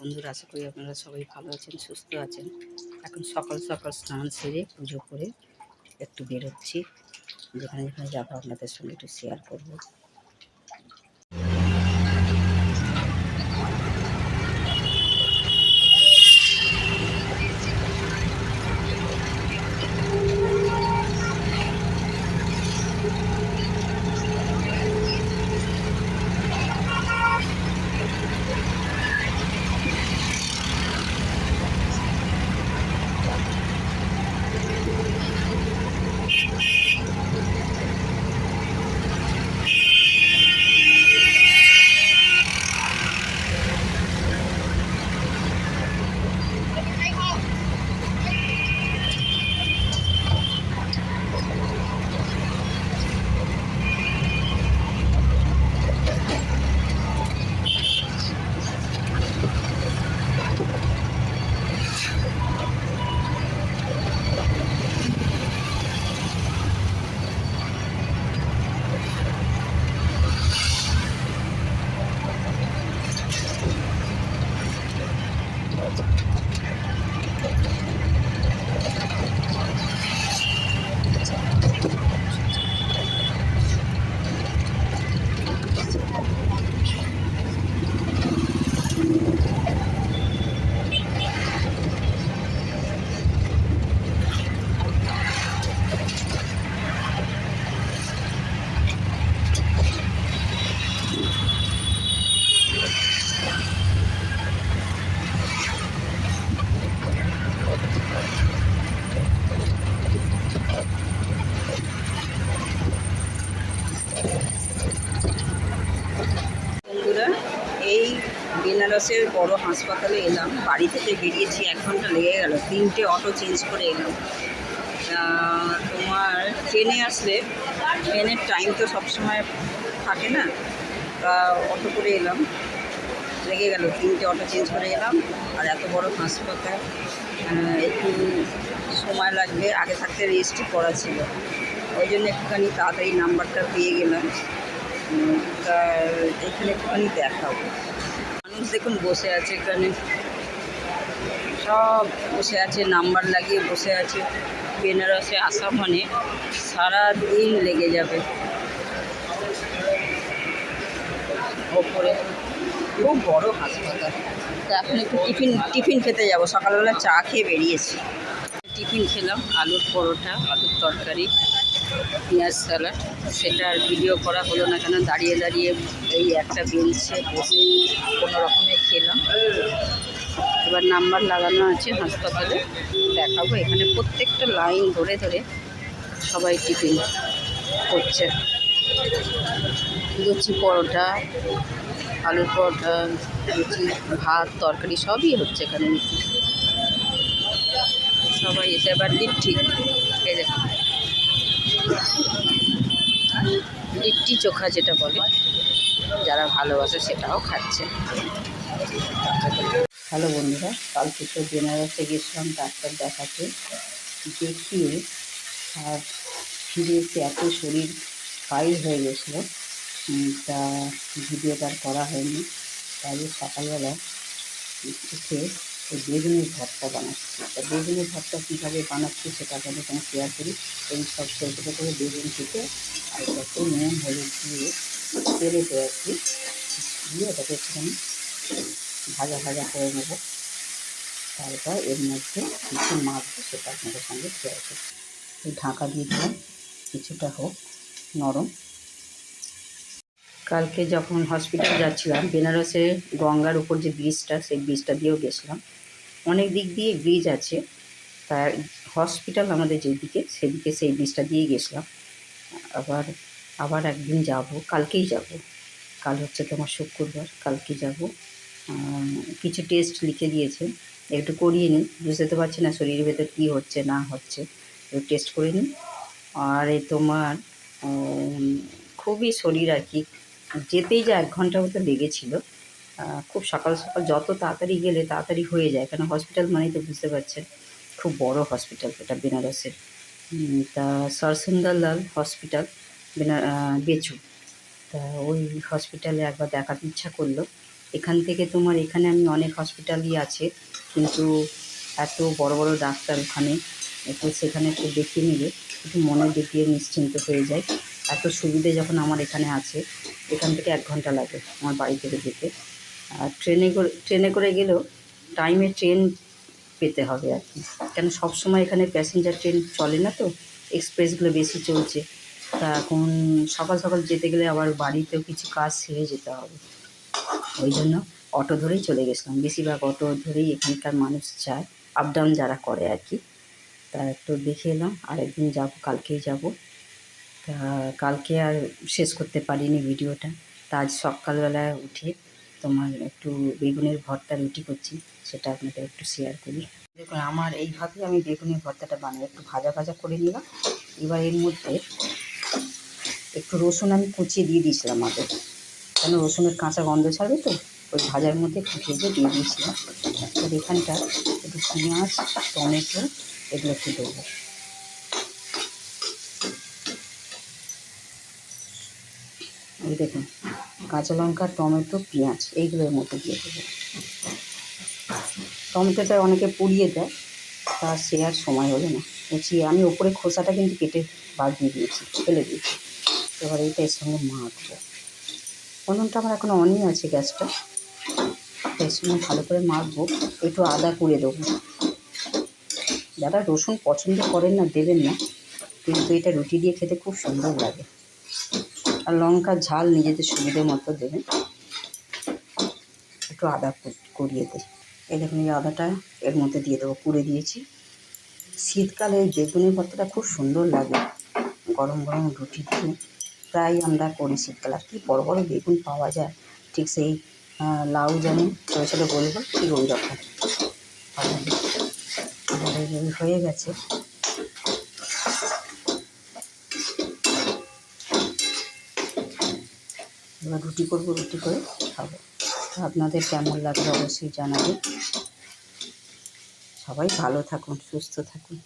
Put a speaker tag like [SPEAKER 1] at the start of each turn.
[SPEAKER 1] বন্ধুরা, আশা করি আপনারা সবাই ভালো আছেন, সুস্থ আছেন। এখন সকাল সকাল স্নান সেরে পুজো করে একটু বেরোচ্ছি। যেখানে যেখানে যাব আপনাদের সঙ্গে একটু শেয়ার করব বন্ধুরা এই বেনারসের বড় হাসপাতালে এলাম। বাড়ি থেকে বেরিয়েছি, এক ঘণ্টা লেগে গেল। তিনটে অটো চেঞ্জ করে এলাম। তোমার ট্রেনে আসলে ট্রেনের টাইম তো সবসময় থাকে না অটো করে এলাম। লেগে গেল, তিনটে অটো চেঞ্জ করে এলাম। আর এত বড় হাসপাতাল একটু সময় লাগবে, আগে থাকতে রেজিস্ট্রি করা ছিল। ওই জন্য একটুখানি তাড়াতাড়ি নাম্বারটা পেয়ে গেলাম। তা এখানে একটুখানি দেখাবো দেখুন, বসে আছে এখানে। সব বসে আছে, নাম্বার লাগিয়ে বসে আছে। বেনারসে আসা মানে সারা দিন লেগে যাবে। ওপরে খুব বড় হাসপাতাল। তা এখন একটু টিফিন টিফিন খেতে যাব। সকালবেলা চা খেয়ে বেরিয়েছি। টিফিন খেলাম, আলুর পরোটা, আলুর তরকারি। পেঁয়াজ স্যালাড সেটা আর ভিডিও করা হলো না কেন, দাঁড়িয়ে দাঁড়িয়ে এই একটা বেঞ্চে বসে কোনো রকমে খেলাম। এবার নাম্বার লাগানো আছে হাসপাতালে, দেখাবো। এখানে প্রত্যেকটা লাইন ধরে ধরে সবাই টিফিন করছে। লুচি পরোটা, আলুর পরোটা, লুচি, ভাত, তরকারি সবই হচ্ছে এখানে। সবাই এসে এবার ঠিক। এই দেখুন। লিট্টি চোখা যেটা বলে, যারা ভালোবাসে সেটাও খাচ্ছে। হ্যালো বন্ধুরা কালকে তো বেনারসে গেছিলাম ডাক্তার দেখাতে। দেখিয়ে আর ফিরে এসে এত শরীর ফাইল হয়ে গেছিল। তা ভিডিওটা করা হয়নি। তাই সকালবেলা উঠে ওই বেগুনের ভর্তা বানাচ্ছি। তা বেগুনের ভর্তা কীভাবে বানাচ্ছি সেটা আপনাদের সঙ্গে শেয়ার করি। এই সব ছোটো ছোটো করে বেগুন কেটে আর কত নুন, হলুদ দিয়ে তেলে পেঁয়াজি দিয়ে ওটাকে একটুখানি ভাজা ভাজা করে নেব। তারপর এর মধ্যে কিছু মাখবো সেটা আপনাদের সঙ্গে শেয়ার এই ঢাকা দিয়ে দিলাম, কিছুটা হোক, নরম। কালকে যখন হসপিটাল যাচ্ছিলাম, বেনারসে গঙ্গার উপর যে ব্রিজটা সেই ব্রিজটা দিয়েও গেছিলাম। অনেক দিক দিয়ে ব্রিজ আছে। তার হসপিটাল আমাদের যেদিকে, সেদিকে সেই ব্রিজটা দিয়ে গেছিলাম। আবার আবার একদিন যাব, কালকেই যাব। কাল হচ্ছে তোমার শুক্রবার কালকে যাব। কিছু টেস্ট লিখে দিয়েছে। একটু করিয়ে নিই। বুঝতে তো পারছি না শরীরের ভেতর কী হচ্ছে, না হচ্ছে। একটু টেস্ট করে নিই। আর এই তোমার খুবই শরীর আর কি যেতেই যা এক ঘণ্টা মতো লেগেছিল। খুব সকাল সকাল যত তাড়াতাড়ি গেলে তাড়াতাড়ি হয়ে যায়, কেন হসপিটাল মানেই তো বুঝতে পারছেন, খুব বড় হসপিটাল এটা বেনারসের। তা সরসুন্দরলাল হসপিটাল বেচু। তা ওই হসপিটালে একবার দেখার ইচ্ছা করল। এখান থেকে তোমার এখানে আমি অনেক হসপিটালই আছে, কিন্তু এত বড় বড় ডাক্তার ওখানে, একটু সেখানে একটু দেখিয়ে নিলে, একটু মনে দেখিয়ে নিশ্চিন্ত হয়ে যায়। এত সুবিধে যখন আমার এখানে আছে, এখান থেকে এক ঘণ্টা লাগে আমার বাড়ি থেকে যেতে। আর ট্রেনে করে ট্রেনে করে গেলেও টাইমে ট্রেন পেতে হবে আর কি। কেন সবসময় এখানে প্যাসেঞ্জার ট্রেন চলে না তো? এক্সপ্রেসগুলো বেশি চলছে। তা এখন সকাল সকাল যেতে গেলে আবার বাড়িতেও কিছু কাজ সেরে যেতে হবে। ওই জন্য অটো ধরেই চলে গেছিলাম। বেশিরভাগ অটো ধরেই এখানকার মানুষ যায়। আপ ডাউন যারা করে আর কি। তা একটু দেখে এলাম আর একদিন যাব, কালকেই যাব। তা কালকে আর শেষ করতে পারিনি ভিডিওটা। তা আজ সকালবেলায় উঠে তোমার একটু বেগুনের ভর্তা রুটি করছি, সেটা আপনাদের একটু শেয়ার করি। দেখুন, আমার এইভাবেই আমি বেগুনের ভর্তাটা বানাই একটু ভাজা ভাজা করে নিলাম। এবার এর মধ্যে একটু রসুন আমি কুচিয়ে দিয়ে দিয়েছিলাম আগে। কেন রসুনের কাঁচা গন্ধ ছাড়বে তো? ওই ভাজার মধ্যে একটু ভেজে দিয়ে দিয়েছিলাম। তো এখানটা একটু পেঁয়াজ, টমেটো, এগুলো একটু দেবো। এই দেখুন, কাঁচা লঙ্কা, টমেটো, পেঁয়াজ, এইগুলোর মধ্যে দিয়ে দেবো। টমেটোটা অনেকে পুড়িয়ে দেয়, তা সে আর সময় হলো না। কুচিয়ে আমি ওপরে খোসাটা কিন্তু কেটে বাদ দিয়ে দিয়েছি, ফেলে দিয়েছি। এবার এইটা এর সঙ্গে মাখবো। উনুনটা আমার এখনও অনই আছে গ্যাসটা। এর সঙ্গে ভালো করে মাখবো, একটু আদা কুড়ে দেবো। যারা রসুন পছন্দ করেন না, দেবেন না। কিন্তু এটা রুটি দিয়ে খেতে খুব সুন্দর লাগে। আর লঙ্কার ঝাল নিজেদের সুবিধে মতো দেবেন একটু আদা কু- কুড়িয়ে দিই এই দেখুন, এই আদাটা এর মধ্যে দিয়ে দেবো কুড়ে দিয়েছি। শীতকালে এই বেগুনের ভর্তাটা খুব সুন্দর লাগে, গরম গরম রুটি দিয়ে। প্রায় আমরা করি শীতকালে। আর কি বড়ো বড়ো বেগুন পাওয়া যায়, ঠিক সেই লাউ জানি ছোটো ছোটো গোল ঠিক ওই রকম হয়ে গেছে। এবার রুটি করব, রুটি করে খাব। আপনাদের কেমন লাগবে অবশ্যই জানাবেন। সবাই ভালো থাকুন, সুস্থ থাকুন।